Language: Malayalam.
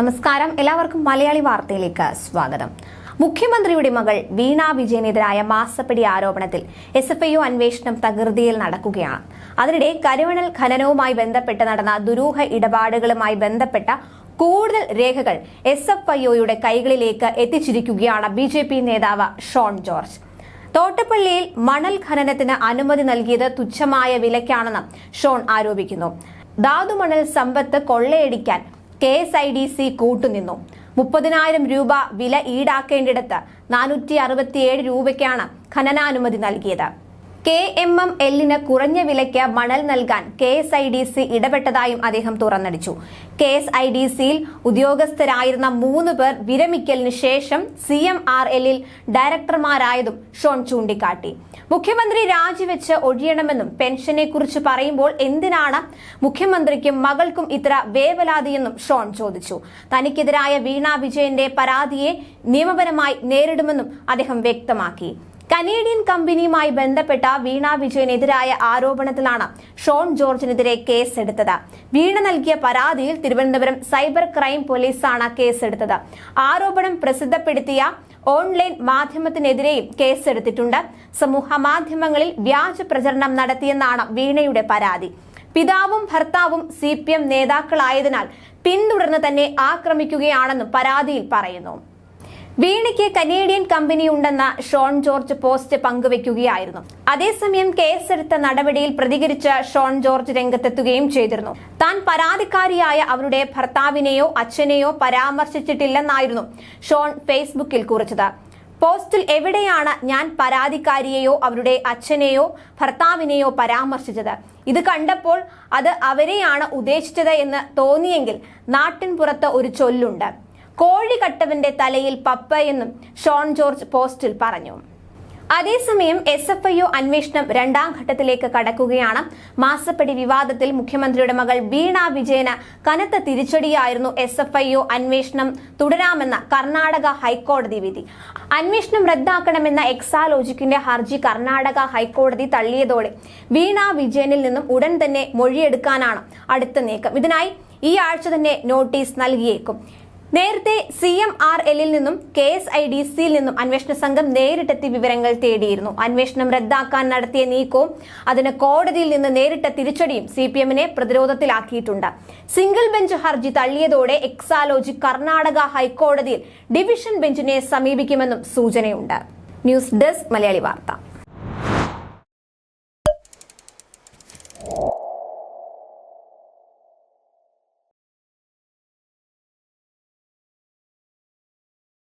നമസ്കാരം. എല്ലാവർക്കും മലയാളി വാർത്തയിലേക്ക് സ്വാഗതം. മുഖ്യമന്ത്രിയുടെ മകൾ വീണ വിജയനെതിരായ മാസപ്പടി ആരോപണത്തിൽ എസ് എഫ് ഐ അന്വേഷണം തകൃതിയിൽ നടക്കുകയാണ്. അതിനിടെ കരുവണൽ ഖനനവുമായി ബന്ധപ്പെട്ട് നടന്ന ദുരൂഹ ഇടപാടുകളുമായി ബന്ധപ്പെട്ട കൂടുതൽ രേഖകൾ എസ് എഫ് ഐ ഒയുടെ കൈകളിലേക്ക് എത്തിച്ചിരിക്കുകയാണ് ബി ജെ പി നേതാവ് ഷോൺ ജോർജ്. തോട്ടപ്പള്ളിയിൽ മണൽ ഖനനത്തിന് അനുമതി നൽകിയത് തുച്ഛമായ വിലയ്ക്കാണെന്ന് ഷോൺ ആരോപിക്കുന്നു. ധാതുമണൽ സമ്പത്ത് കൊള്ളയടിക്കാൻ K S I D C കൂട്ടുനിന്നു. മുപ്പതിനായിരം രൂപ വില ഈടാക്കേണ്ടിടത്ത് നാനൂറ്റി അറുപത്തിയേഴ് രൂപയ്ക്കാണ് ഖനനാനുമതി നൽകിയത്. കെ എം എം എല്ലിന് കുറഞ്ഞ വിലയ്ക്ക് മണൽ നൽകാൻ K S I D C ഇടപെട്ടതായും അദ്ദേഹം തുറന്നടിച്ചു. കെ എസ് ഐ ഡി സിയിൽ ഉദ്യോഗസ്ഥരായിരുന്ന മൂന്ന് പേർ വിരമിക്കലിന് ശേഷം സി എം ആർ എല്ലിൽ ഡയറക്ടർമാരായതും ഷോൺ ചൂണ്ടിക്കാട്ടി. മുഖ്യമന്ത്രി രാജിവെച്ച് ഒഴിയണമെന്നും പെൻഷനെ കുറിച്ച് പറയുമ്പോൾ എന്തിനാണ് മുഖ്യമന്ത്രിക്കും മകൾക്കും ഇത്ര വേവലാതിയെന്നും ഷോൺ ചോദിച്ചു. തനിക്കെതിരായ വീണ വിജയന്റെ പരാതിയെ നിയമപരമായി നേരിടുമെന്നും അദ്ദേഹം വ്യക്തമാക്കി. കനേഡിയൻ കമ്പനിയുമായി ബന്ധപ്പെട്ട വീണ വിജയനെതിരായ ആരോപണത്തിലാണ് ഷോൺ ജോർജിനെതിരെ കേസെടുത്തത്. വീണ നൽകിയ പരാതിയിൽ തിരുവനന്തപുരം സൈബർ ക്രൈം പോലീസാണ് കേസെടുത്തത്. ആരോപണം പ്രസിദ്ധപ്പെടുത്തിയ ഓൺലൈൻ മാധ്യമത്തിനെതിരെയും കേസെടുത്തിട്ടുണ്ട്. സമൂഹ മാധ്യമങ്ങളിൽ വ്യാജ പ്രചരണം നടത്തിയെന്നാണ് വീണയുടെ പരാതി. പിതാവും ഭർത്താവും സി പി എം നേതാക്കളായതിനാൽ പിന്തുടർന്ന് തന്നെ ആക്രമിക്കുകയാണെന്നും പരാതിയിൽ പറയുന്നു. വീണയ്ക്ക് കനേഡിയൻ കമ്പനി ഉണ്ടെന്ന ഷോൺ ജോർജ് പോസ്റ്റ് പങ്കുവെക്കുകയായിരുന്നു. അതേസമയം കേസെടുത്ത നടപടിയിൽ പ്രതികരിച്ച ഷോൺ ജോർജ് രംഗത്തെത്തുകയും ചെയ്തിരുന്നു. താൻ പരാതിക്കാരിയായ അവരുടെ ഭർത്താവിനെയോ അച്ഛനെയോ പരാമർശിച്ചിട്ടില്ലെന്നായിരുന്നു ഷോൺ ഫേസ്ബുക്കിൽ കുറിച്ചത്. പോസ്റ്റിൽ എവിടെയാണ് ഞാൻ പരാതിക്കാരിയെയോ അവരുടെ അച്ഛനെയോ ഭർത്താവിനെയോ പരാമർശിച്ചത്? ഇത് കണ്ടപ്പോൾ അത് അവരെയാണ് ഉദ്ദേശിച്ചത് എന്ന് തോന്നിയെങ്കിൽ നാട്ടിൻ പുറത്ത് ഒരു ചൊല്ലുണ്ട്. കോഴി കട്ടവന്റെ തലയിൽ പപ്പ എന്നും ഷോൺ ജോർജ് പോസ്റ്റിൽ പറഞ്ഞു. അതേസമയം എസ് എഫ് ഐ ഒ അന്വേഷണം രണ്ടാം ഘട്ടത്തിലേക്ക് കടക്കുകയാണ്. മാസപ്പടി വിവാദത്തിൽ മുഖ്യമന്ത്രിയുടെ മകൾ വീണ വിജയന് കനത്ത തിരിച്ചടിയായിരുന്നു എസ് എഫ് ഐ ഒ അന്വേഷണം തുടരാമെന്ന കർണാടക ഹൈക്കോടതി വിധി. അന്വേഷണം റദ്ദാക്കണമെന്ന എക്സാലോജിക്കിന്റെ ഹർജി കർണാടക ഹൈക്കോടതി തള്ളിയതോടെ വീണ വിജയനിൽ നിന്നും ഉടൻ തന്നെ മൊഴിയെടുക്കാനാണ് അടുത്ത നീക്കം. ഇതിനായി ഈ ആഴ്ച തന്നെ നോട്ടീസ് നൽകിയേക്കും. നേരത്തെ സി എം ആർ എല്ലിൽ നിന്നും കെ എസ് ഐ ഡി സിയിൽ നിന്നും അന്വേഷണ സംഘം നേരിട്ടെത്തി വിവരങ്ങൾ തേടിയിരുന്നു. അന്വേഷണം റദ്ദാക്കാൻ നടത്തിയ നീക്കവും അതിന് കോടതിയിൽ നിന്ന് നേരിട്ട തിരിച്ചടിയും സി പി എമ്മിനെ പ്രതിരോധത്തിലാക്കിയിട്ടുണ്ട്. സിംഗിൾ ബെഞ്ച് ഹർജി തള്ളിയതോടെ എക്സാലോജി കർണാടക ഹൈക്കോടതിയിൽ ഡിവിഷൻ ബെഞ്ചിനെ സമീപിക്കുമെന്നും സൂചനയുണ്ട്. ന്യൂസ് ഡെസ്ക് മലയാളി വാർത്ത.